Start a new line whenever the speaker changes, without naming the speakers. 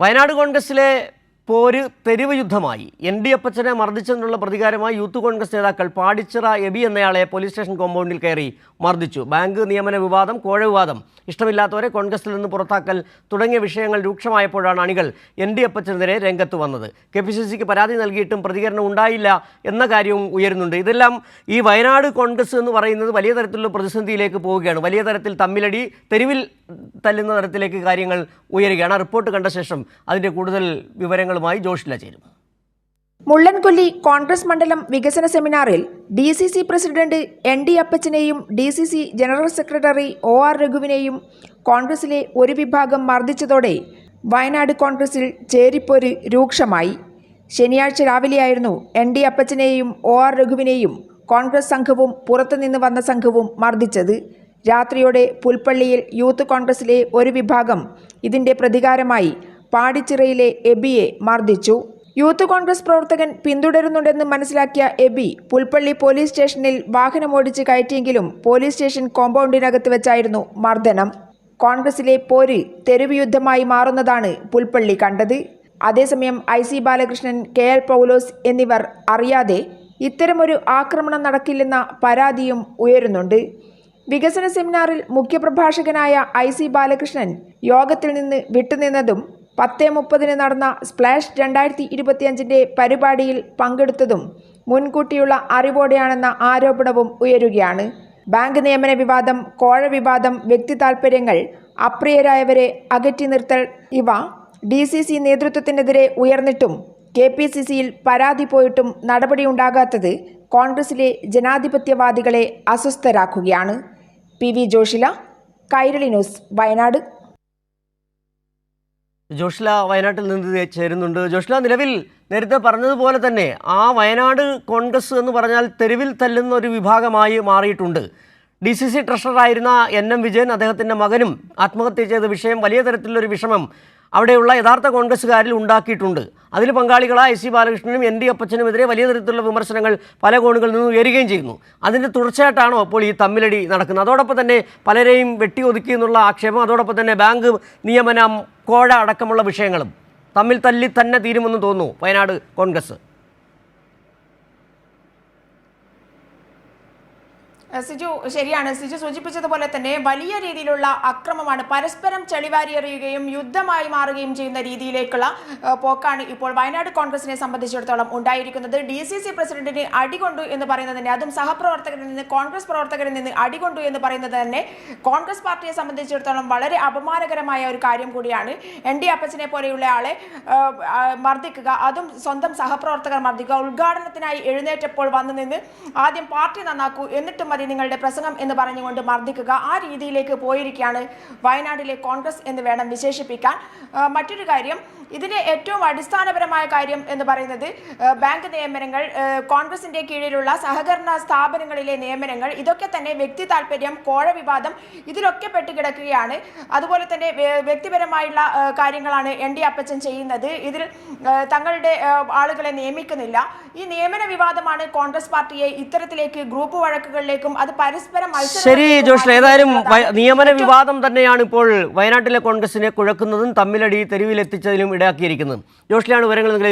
വയനാട് കോൺഗ്രസിലെ പോര് തെരുവ് യുദ്ധമായി. എൻ ഡി അപ്പച്ചനെ മർദ്ദിച്ചതിനുള്ള പ്രതികാരമായി യൂത്ത് കോൺഗ്രസ് നേതാക്കൾ പാടിച്ചിറ എബി എന്നയാളെ പോലീസ് സ്റ്റേഷൻ കോമ്പൗണ്ടിൽ കയറി മർദ്ദിച്ചു. ബാങ്ക് നിയമന വിവാദം കോഴ വിവാദം. ഇഷ്ടമില്ലാത്തവരെ കോൺഗ്രസിൽ നിന്ന് പുറത്താക്കൽ തുടങ്ങിയ വിഷയങ്ങൾ രൂക്ഷമായപ്പോഴാണ് അണികൾ എൻ ഡി അപ്പച്ചനെതിരെ രംഗത്ത് വന്നത്. കെ പി സി സിക്ക് പരാതി നൽകിയിട്ടും പ്രതികരണം ഉണ്ടായില്ല എന്ന കാര്യവും ഉയരുന്നുണ്ട്. ഇതെല്ലാം ഈ വയനാട് കോൺഗ്രസ് എന്ന് പറയുന്നത് വലിയ തരത്തിലുള്ള പ്രതിസന്ധിയിലേക്ക് പോവുകയാണ്. വലിയ തരത്തിൽ തമ്മിലടി തെരുവിൽ തല്ലുന്ന തരത്തിലേക്ക് കാര്യങ്ങൾ ഉയരുകയാണ്. റിപ്പോർട്ട് കണ്ട ശേഷം അതിന്റെ കൂടുതൽ വിവരങ്ങളുമായി ജോഷില ചേരും.
മുള്ളൻകൊല്ലി കോൺഗ്രസ് മണ്ഡലം വികസന സെമിനാറിൽ D C C president N D അപ്പച്ചനെയും D C C general secretary O R രഘുവിനെയും കോൺഗ്രസിലെ ഒരു വിഭാഗം മർദ്ദിച്ചതോടെ വയനാട് കോൺഗ്രസിൽ ചേരിപ്പോര് രൂക്ഷമായി. ശനിയാഴ്ച രാവിലെയായിരുന്നു എൻ ഡി അപ്പച്ചനെയും ഒ ആർ രഘുവിനെയും കോൺഗ്രസ് സംഘവും പുറത്തുനിന്ന് വന്ന സംഘവും മർദ്ദിച്ചത്. രാത്രിയോടെ പുൽപ്പള്ളിയിൽ യൂത്ത് കോൺഗ്രസിലെ ഒരു വിഭാഗം ഇതിന്റെ പ്രതികാരമായി പാടിച്ചിറയിലെ എബിയെ മർദ്ദിച്ചു. യൂത്ത് കോൺഗ്രസ് പ്രവർത്തകൻ പിന്തുടരുന്നുണ്ടെന്ന് മനസ്സിലാക്കിയ എബി പുൽപ്പള്ളി പോലീസ് സ്റ്റേഷനിൽ വാഹനമോടിച്ച് കയറ്റിയെങ്കിലും പോലീസ് സ്റ്റേഷൻ കോമ്പൗണ്ടിനകത്ത് വെച്ചായിരുന്നു മർദ്ദനം. കോൺഗ്രസിലെ പോര് തെരുവ് യുദ്ധമായി മാറുന്നതാണ് പുൽപ്പള്ളി കണ്ടത്. അതേസമയം I C Balakrishnan K L Paulose എന്നിവർ അറിയാതെ ഇത്തരമൊരു ആക്രമണം നടക്കില്ലെന്ന പരാതിയും ഉയരുന്നുണ്ട്. വികസന സെമിനാറിൽ മുഖ്യപ്രഭാഷകനായ ഐ സി ബാലകൃഷ്ണൻ യോഗത്തിൽ നിന്ന് വിട്ടുനിന്നതും പത്ത് മുപ്പതിന് നടന്ന സ്പ്ലാഷ് രണ്ടായിരത്തി ഇരുപത്തിയഞ്ചിന്റെ പരിപാടിയിൽ പങ്കെടുത്തതും മുൻകൂട്ടിയുള്ള അറിവോടെയാണെന്ന ആരോപണവും ഉയരുകയാണ്. ബാങ്ക് നിയമന വിവാദം കോഴ വിവാദം വ്യക്തി താൽപ്പര്യങ്ങൾ അപ്രിയരായവരെ അകറ്റി നിർത്തൽ ഇവ ഡി സി സി നേതൃത്വത്തിനെതിരെ ഉയർന്നിട്ടും കെ പി സി സിയിൽ പരാതി പോയിട്ടും നടപടിയുണ്ടാകാത്തത് കോൺഗ്രസിലെ ജനാധിപത്യവാദികളെ അസ്വസ്ഥരാക്കുകയാണ്. P V Joshila Kairali news Wayanad.
Joshila വയനാട്ടിൽ നിന്ന് ചേരുന്നുണ്ട്. ജോഷ്ല നിലവിൽ നേരത്തെ പറഞ്ഞതുപോലെ തന്നെ ആ വയനാട് കോൺഗ്രസ് എന്ന് പറഞ്ഞാൽ തെരുവിൽ തല്ലുന്ന ഒരു വിഭാഗമായി മാറിയിട്ടുണ്ട്. ഡി സി സി ട്രഷററായിരുന്ന എൻ എം വിജയൻ അദ്ദേഹത്തിന്റെ മകനും ആത്മഹത്യ ചെയ്ത വിഷയം വലിയ തരത്തിലൊരു വിഷമം അവിടെയുള്ള യഥാർത്ഥ കോൺഗ്രസ്സുകാരിൽ ഉണ്ടാക്കിയിട്ടുണ്ട്. അതിൽ പങ്കാളികളായ എസ് സി ബാലകൃഷ്ണനും എൻ ഡി അപ്പച്ചനുമെതിരെ വലിയ തരത്തിലുള്ള വിമർശനങ്ങൾ പല കോണുകളിൽ നിന്നും ഉയരുകയും ചെയ്യുന്നു. അതിന്റെ തുടർച്ചയായിട്ടാണോ അപ്പോൾ ഈ തമ്മിലടി നടക്കുന്നത്? അതോടൊപ്പം തന്നെ പലരെയും വെട്ടിയൊതുക്കി എന്നുള്ള ആക്ഷേപം അതോടൊപ്പം തന്നെ ബാങ്ക് നിയമനം കോഴ അടക്കമുള്ള വിഷയങ്ങളും തമ്മിൽ തല്ലി തന്നെ തീരുമെന്ന് തോന്നുന്നു വയനാട് കോൺഗ്രസ്.
സിജു ശരിയാണ്. സിജു സൂചിപ്പിച്ചതുപോലെ തന്നെ വലിയ രീതിയിലുള്ള അക്രമമാണ്. പരസ്പരം ചെളിവാരി എറിയുകയും യുദ്ധമായി മാറുകയും ചെയ്യുന്ന രീതിയിലേക്കുള്ള പോക്കാണ് ഇപ്പോൾ വയനാട് കോൺഗ്രസിനെ സംബന്ധിച്ചിടത്തോളം ഉണ്ടായിരിക്കുന്നത്. ഡി സി സി പ്രസിഡന്റിന് അടികൊണ്ടു എന്ന് പറയുന്നത് തന്നെ അതും സഹപ്രവർത്തകരിൽ നിന്ന് കോൺഗ്രസ് പ്രവർത്തകരിൽ നിന്ന് അടികൊണ്ടു എന്ന് പറയുന്നത് തന്നെ കോൺഗ്രസ് പാർട്ടിയെ സംബന്ധിച്ചിടത്തോളം വളരെ അപമാനകരമായ ഒരു കാര്യം കൂടിയാണ്. എൻ ഡി അപ്പച്ചനെ പോലെയുള്ള ആളെ മർദ്ദിക്കുക അതും സ്വന്തം സഹപ്രവർത്തകർ മർദ്ദിക്കുക ഉദ്ഘാടനത്തിനായി എഴുന്നേറ്റപ്പോൾ വന്നു നിന്ന് ആദ്യം പാർട്ടി നന്നാക്കൂ എന്നിട്ടും മതി നിങ്ങളുടെ പ്രസംഗം എന്ന് പറഞ്ഞുകൊണ്ട് മർദ്ദിക്കുക. ആ രീതിയിലേക്ക് പോയിരിക്കുകയാണ് വയനാട്ടിലെ കോൺഗ്രസ് എന്ന് വേണം വിശേഷിപ്പിക്കാൻ. മറ്റൊരു കാര്യം ഇതിന്റെ ഏറ്റവും അടിസ്ഥാനപരമായ കാര്യം എന്ന് പറയുന്നത് ബാങ്ക് നിയമനങ്ങൾ കോൺഗ്രസിന്റെ കീഴിലുള്ള സഹകരണ സ്ഥാപനങ്ങളിലെ നിയമനങ്ങൾ ഇതൊക്കെ തന്നെ വ്യക്തി താല്പര്യം കോഴ വിവാദം ഇതിലൊക്കെ പെട്ടുകിടക്കുകയാണ്. അതുപോലെ തന്നെ വ്യ- വ്യക്തിപരമായുള്ള കാര്യങ്ങളാണ് എൻ ഡി അപ്പച്ചൻ ചെയ്യുന്നത്. ഇതിൽ തങ്ങളുടെ ആളുകളെ നിയമിക്കുന്നില്ല. ഈ നിയമന വിവാദമാണ് കോൺഗ്രസ് പാർട്ടിയെ ഇത്തരത്തിലേക്ക് ഗ്രൂപ്പ് വഴക്കുകളിലേക്കും അത് പരസ്പരം
ശരി ജോഷ് ഏതായാലും നിയമന വിവാദം തന്നെയാണ് ഇപ്പോൾ വയനാട്ടിലെ കോൺഗ്രസിനെ കുഴക്കുന്നതും തമ്മിലടി തെരുവിലെത്തിച്ചതിലും ഇടയാക്കിയിരിക്കുന്നതും. ജോഷ്ലയാണ് വിവരങ്ങൾ